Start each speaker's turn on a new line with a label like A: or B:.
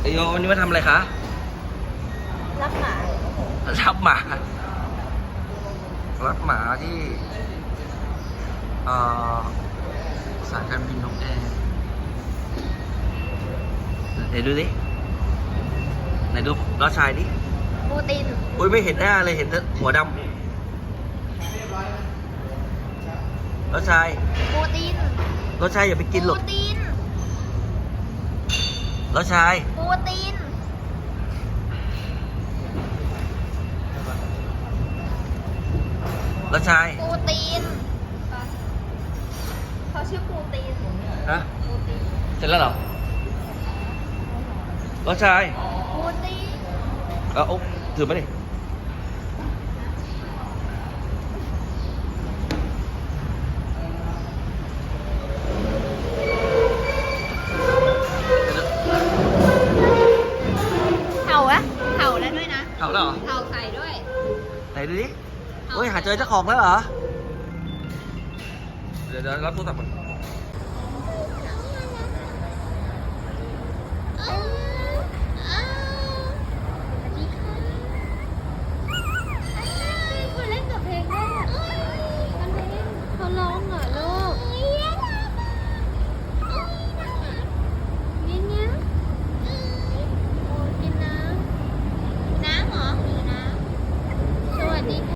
A: ไอโยวันนี้มาทำอะไรคะ
B: รับหมา
A: รับหมา รับหมาที่เอ่อสายการบินนกแอร์ไหนดูดิไหนดูล้อชายดิ
B: ปูติน
A: อุ้ยไม่เห็นหน้าเลยเห็นแต่หัวดำล้อชาย
B: ปูติน
A: ล้อชายอย่าไปกินหรอก
B: ปูติน
A: ล้อชาย
B: ปูติน
A: ล้อชาย
B: ปูตินเขาชื่อปูติน
A: ฮะ
B: ปูติน
A: เสร็จแล้วเหรอล้อชาย
B: ปูติน
A: เอาเอาถือมาดิ
B: เอาแล้ว
A: เหรอ
B: เห่าใส่ด้วย
A: ไหนดูดิโอ้ยหาเจอเจ้าของแล้วเหรอ เดี๋ยวเดี๋ยวรับโทรศัพท์ก่อน